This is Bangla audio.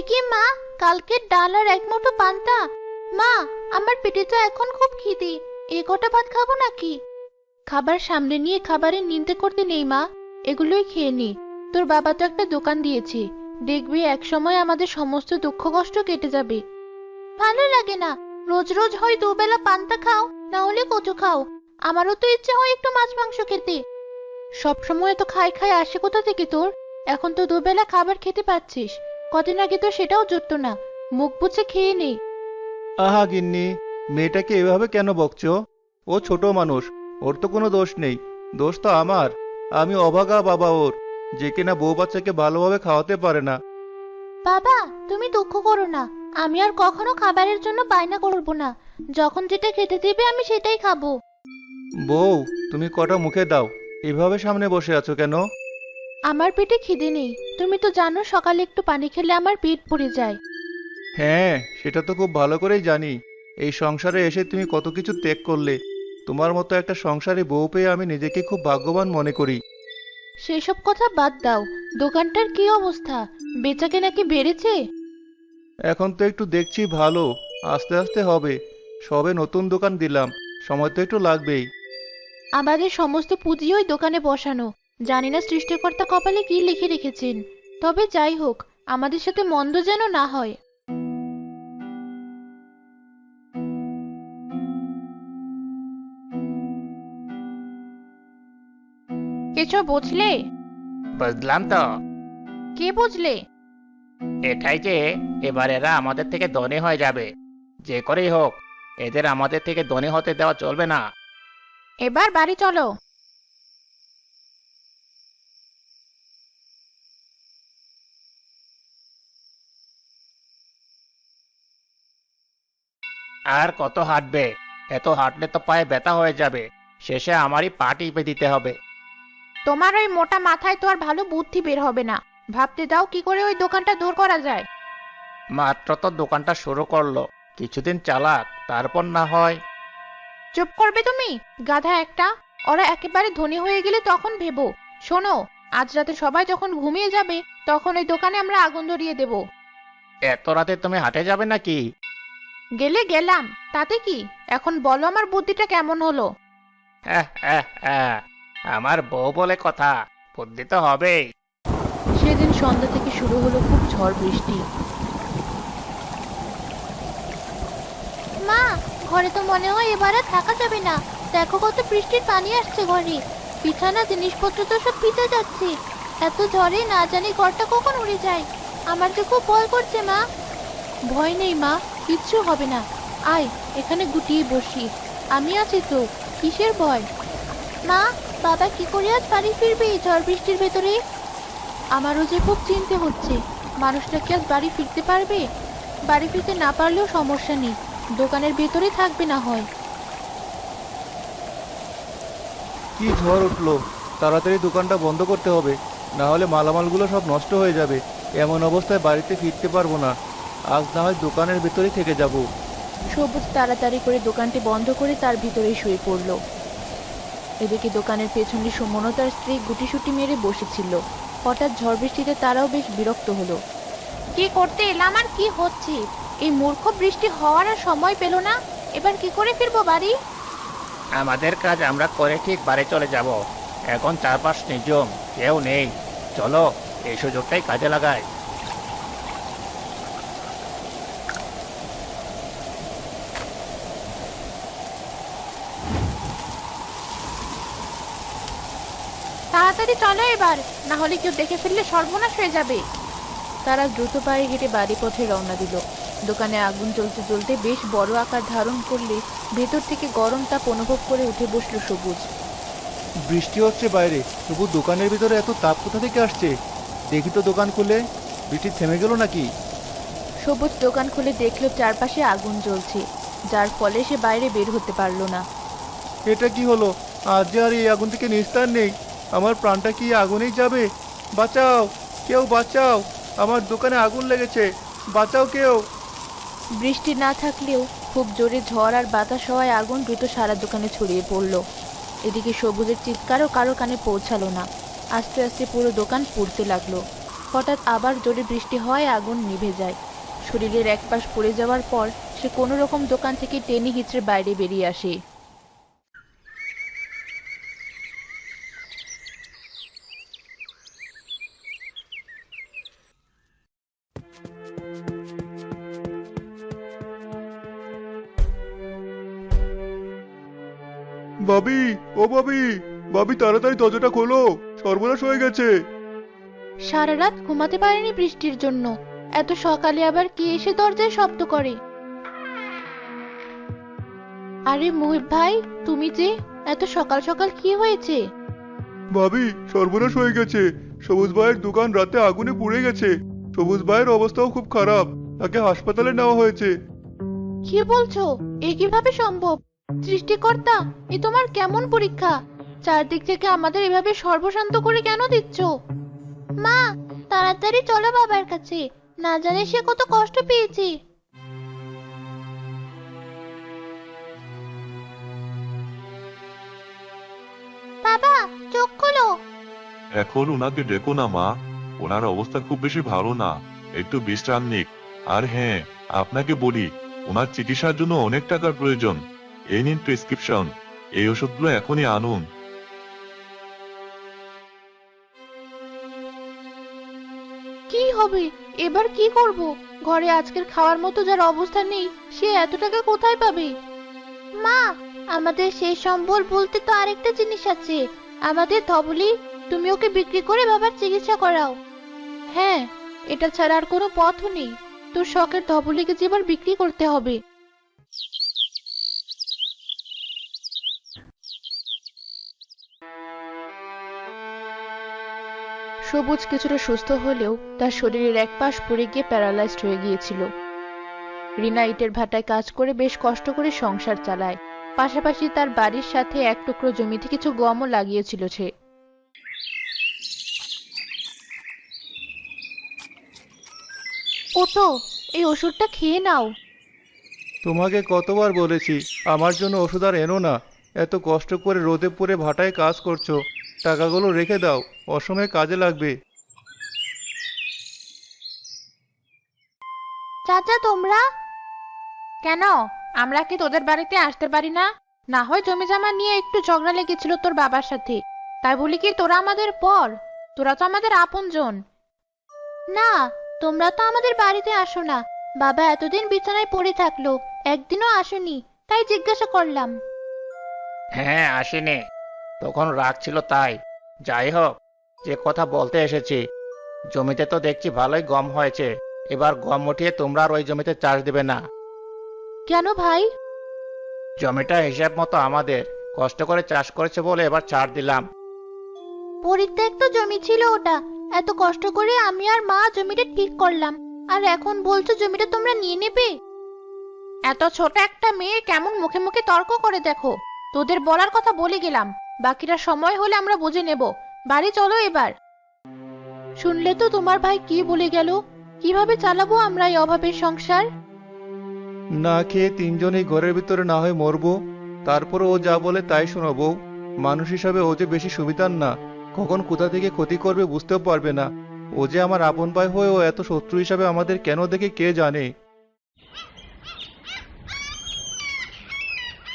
একি মা কালকের ডাল এক মুঠো পান্তা। মা, আমার পেটে তো এখন খুব খিদে। এ ভাত খাব নাকি? খাবার সামনে নিয়ে খাবারের নিন্দে করতে নেই, মা। এগুলোই খেয়ে নি। তোর বাবা তো একটা দোকান দিয়েছে। দেখবি এক সময় আমাদের সমস্ত দুঃখ কষ্ট কেটে যাবে। ভালো লাগে না। রোজ রোজ হয় দুবেলা পান্তা খাও, না হলে কচু খাও। আমারও তো ইচ্ছে হয় একটু মাছ মাংস খেতে। সব সময় তো খাই খাই আসে কোথা থেকে তোর? এখন তো দুবেলা খাবার খেতে পাচ্ছিস। কদিন আগে তো সেটাও জুটতো না। মুখ বুঝে খেয়ে নে আহা গিন্নি মেয়েটাকে এভাবে কেন বকছো? ও ছোট মানুষ ওর তো কোনো দোষ নেই। দোষ তো আমার। আমি অভাগা বাবা ওর যে কিনা বউ বাচ্চাকে ভালোভাবে খাওয়াতে পারে না। বাবা তুমি দুঃখ করো না। আমি আর কখনো খাবারের জন্য বায়না করব না। যখন যেটা খেতে দিবে আমি সেটাই খাব। বউ তুমি কটা মুখে দাও। এভাবে সামনে বসে আছো কেন? আমার পেটে খিদে নেই। তুমি তো জানো সকালে একটু পানি খেলে আমার পেট ভরে যায়। হ্যাঁ সেটা তো খুব ভালো করেই জানি। এই সংসারে এসে তুমি কত কিছু ত্যাগ করলে। তোমার মতো একটা সংসারে বউ পেয়ে আমি নিজেকে খুব ভাগ্যবান মনে করি। সেসব কথা বাদ দাও। দোকানটার কি অবস্থা? বেচাকে নাকি বেড়েছে? এখন তো একটু দেখছি ভালো। আস্তে আস্তে হবে। সবে নতুন দোকান দিলাম। সময় তো একটু লাগবেই। আমাদের সমস্ত পুঁজি ওই দোকানে বসানো। জানি না সৃষ্টিকর্তা কপালে কি লিখে রেখেছেন। তবে যাই হোক আমাদের সাথে মন্দ যেন না হয়। কিছু বুঝলে? বুঝলাম তো। কি বুঝলে? এটাই যে এবার এরা আমাদের থেকে ধনী হয়ে যাবে। যে করেই হোক এদের আমাদের থেকে ধনী হতে দেওয়া চলবে না। এবার বাড়ি চলো। আর কত হাঁটবে? এত হাঁটলে তো পায়ে ব্যথা হয়ে যাবে। শেষে আমারই পা টিপে দিতে হবে। তোমার ওই মোটা মাথায় তো আর ভালো বুদ্ধি বের হবে না। ভাবতে দাও কি করে ওই দোকানটা দূর করা যায়। মাত্র তো দোকানটা শুরু করল। কিছুদিন চালাক তারপর না হয়। চুপ করবে তুমি? গাধা একটা। ওরা একেবারে ধনী হয়ে গেলে তখন ভেবো। শোনো আজ রাতে সবাই যখন ঘুমিয়ে যাবে তখন ওই দোকানে আমরা আগুন ধরিয়ে দেব। এত রাতে তুমি হাঁটে যাবে নাকি? গেলে গেলাম তাতে কি? এখন বলো আমার বুদ্ধিটা কেমন হলো? হ্যাঁ হ্যাঁ হ্যাঁ আমার বউ বলে কথা বুদ্ধি তো হবেই। সেদিন সন্ধ্যা থেকে শুরু হলো খুব ঝড় বৃষ্টি। মা ঘরে তো মনে হয় এবার থাকা যাবে না। দেখো কত বৃষ্টির পানি আসছে ঘরে। বিছানা জিনিসপত্র তো সব ভিজে যাচ্ছে। এত ঝড়ে না জানি ঘরটা কখন উড়ে যায়। আমার যে খুব ভয় করছে মা। ভয় নেই মা। কিচ্ছু হবে না। আয়, এখানে গুটিয়ে বসি। আমি আছি তো, কিসের ভয়? মা, বাবা কি করে আজ বাড়ি ফিরবে এই ঝড় বৃষ্টির ভেতরে? আমারও যে খুব চিনতে হচ্ছে, মানুষটা কি আজ বাড়ি ফিরতে পারবে? বাড়ি ফিরতে না পারলেও সমস্যা নেই, দোকানের ভেতরে থাকবে না হয়। কি ঝড় উঠল? তাড়াতাড়ি দোকানটা বন্ধ করতে হবে, না হলে মালামালগুলো সব নষ্ট হয়ে যাবে। এমন অবস্থায় বাড়িতে ফিরতে পারব না। আজ না হয় দোকানের ভেতরেই থেকে যাব। সবুজ তাড়াতাড়ি করে দোকানটি বন্ধ করে তার ভিতরেই শুয়ে পড়ল। এদিকে দোকানের পেছনে সুমনও তার স্ত্রী গুটিসুটি মেরে বসেছিল। হঠাৎ ঝড় বৃষ্টিতে তারাও বেশ বিরক্ত হলো। কি করতে এলাম আর কি হচ্ছে? এই মূর্খ বৃষ্টি হওয়ার আর সময় পেল না। এবার কি করে ফিরবো বাড়ি? আমাদের কাজ আমরা করে ঠিক বাড়ি চলে যাব। এখন চারপাশ নিজম কেউ নেই। চলো এই সুযোগটাই কাজে লাগাই তাড়াতাড়ি চলো এবার না হলে কেউ দেখে ফেললে সর্বনাশ হয়ে যাবে। তারা দ্রুত পায়ে হেঁটে বাড়ি পথে রওনা দিল। দোকানে আগুন জ্বলতে জ্বলতে বেশ বড় আকার ধারণ করলে ভেতর থেকে গরম তাপ অনুভব করে উঠে বসল সবুজ। বৃষ্টি হচ্ছে বাইরে তবু দোকানের ভিতরে এত তাপ কোথা থেকে আসছে? দেখি তো দোকান খুলে। বৃষ্টি থেমে গেল নাকি? সবুজ দোকান খুলে দেখল চারপাশে আগুন জ্বলছে যার ফলে সে বাইরে বের হতে পারল না। এটা কি হলো? আজ আর এই আগুন থেকে নিস্তার নেই। আমার প্রাণটা কি আগুনেই যাবে? বাঁচাও, কেউ বাঁচাও, আমার দোকানে আগুন লেগেছে, বাঁচাও কেউ। বৃষ্টি না থাকলেও খুব জোরে ঝড় আর বাতাস হওয়ায় আগুন দ্রুত সারা দোকানে ছড়িয়ে পড়ল। এদিকে সবুজের চিৎকারও কারও কানে পৌঁছালো না। আস্তে আস্তে পুরো দোকান পুড়তে লাগল। হঠাৎ আবার জোরে বৃষ্টি হয় আগুন নিভে যায়। শরীরের এক পাশ পড়ে যাওয়ার পর সে কোনো রকম দোকান থেকে টেনে হিচড়ে বাইরে বেরিয়ে আসে। বাবি ও বাবি বাবি তাড়াতাড়ি দরজাটা খোলো সর্বনাশ হয়ে গেছে। সারা রাত ঘুমাতে পারেনি বৃষ্টির জন্য। এত সকালে আবার কে এসে দরজায় শব্দ করে? আরে মুহিব ভাই তুমি যে এত সকাল সকাল কি হয়েছে? ভাবি সর্বনাশ হয়ে গেছে। সবুজ ভাইয়ের দোকান রাতে আগুনে পুড়ে গেছে। সবুজ ভাইয়ের অবস্থাও খুব খারাপ। তাকে হাসপাতালে নেওয়া হয়েছে। কি বলছো? এ কীভাবে সম্ভব? সৃষ্টিকর্তা, এ তোমার কেমন পরীক্ষা? চারদিক থেকে আমাদের এভাবে সর্বশান্ত করে কেন দিচ্ছ? মা, তাড়াতাড়ি চলো বাবার কাছে। না সে কত কষ্ট পেয়েছে। বাবা, চোখ খোলো। এখন ওনাকে ডেকো না, মা। ওনার অবস্থা খুব বেশি ভালো না। একটু বিশ্রাম নিক। আর হ্যাঁ আপনাকে বলি, ওনার চিকিৎসার জন্য অনেক টাকার প্রয়োজন। এই নিন প্রেসক্রিপশন এই ওষুধগুলো এখনই আনুন। কি হবে? এবার কি করব? ঘরে আজকের খাওয়ার মতো যার অবস্থা নেই, সে এত টাকা কোথায় পাবে? মা, আমাদের সেই সম্বল বলতে তো আরেকটা জিনিস আছে। আমাদের ধবলি, তুমি ওকে বিক্রি করে বাবার চিকিৎসা করাও। হ্যাঁ এটা ছাড়া আর কোনো পথও নেই। তোর শখের ধবলিকে যে এবার বিক্রি করতে হবে। সবুজ কিছুটা সুস্থ হলেও তার শরীরের এক পাশ পড়ে গিয়ে প্যারালাইজড হয়ে গিয়েছিল। রিনা ইটের ভাটায় কাজ করে বেশ কষ্ট করে সংসার চালায়। পাশাপাশি তার বাড়ির সাথে এক টুকরো জমিতে কিছু গমও লাগিয়েছিল সে। ওঠো এই ওষুধটা খেয়ে নাও। তোমাকে কতবার বলেছি আমার জন্য ওষুধ আর এনো না। এত কষ্ট করে রোদে পুড়ে ভাটায় কাজ করছ। টাকাগুলো রেখে দাও অসময়ে কাজে লাগবে। চাচা তোমরা? কেন? আমরা কি তোদের বাড়িতে আসতে পারি না? না হয় জমি জমা নিয়ে একটু ঝগড়া লেগেছিল তোর বাবার সাথে। তাই বলি কি তোরা আমাদের পর। তোরা তো আমাদের আপনজন। না তোমরা তো আমাদের বাড়িতে আসো না। বাবা এতদিন বিছানায় পড়ে থাকল একদিনও আসেনি তাই জিজ্ঞাসা করলাম। হ্যাঁ আসেনি। তখন রাগ ছিল তাই। যাই হোক যে কথা বলতে এসেছি জমিতে তো দেখছি ভালোই গম হয়েছে। এবার গম উঠিয়ে তোমরা আর ওই জমিতে চাষ দেবে না। কেন ভাই? জমিটা হিসাব মতো আমাদের। কষ্ট করে চাষ করেছে বলে এবার ছাড় দিলাম। পরিত্যক্ত জমি ছিল ওটা। এত কষ্ট করে আমি আর মা জমিটা ঠিক করলাম। আর এখন বলছো জমিটা তোমরা নিয়ে নেবে? এত ছোট একটা মেয়ে কেমন মুখে মুখে তর্ক করে দেখো। তোদের বলার কথা বলে গেলাম। বাকিরা সময় হলে আমরা বুঝে নেব। বাড়ি চলো এবার। শুনলে তো তোমার ভাই কি বলে গেল? কীভাবে চালাবো আমরা এই অভাবের সংসার? না খেয়ে তিনজনই ঘরের ভিতরে না হয় মরবো। তারপর ও যা বলে তাই শোনাবো। মানুষ হিসাবে ও যে বেশি সুবিধার না, কখন কোথা থেকে ক্ষতি করবে বুঝতেও পারবে না। ও যে আমার আপন ভাই হয়েও এত শত্রু হিসাবে আমাদের কেন দেখে কে জানে?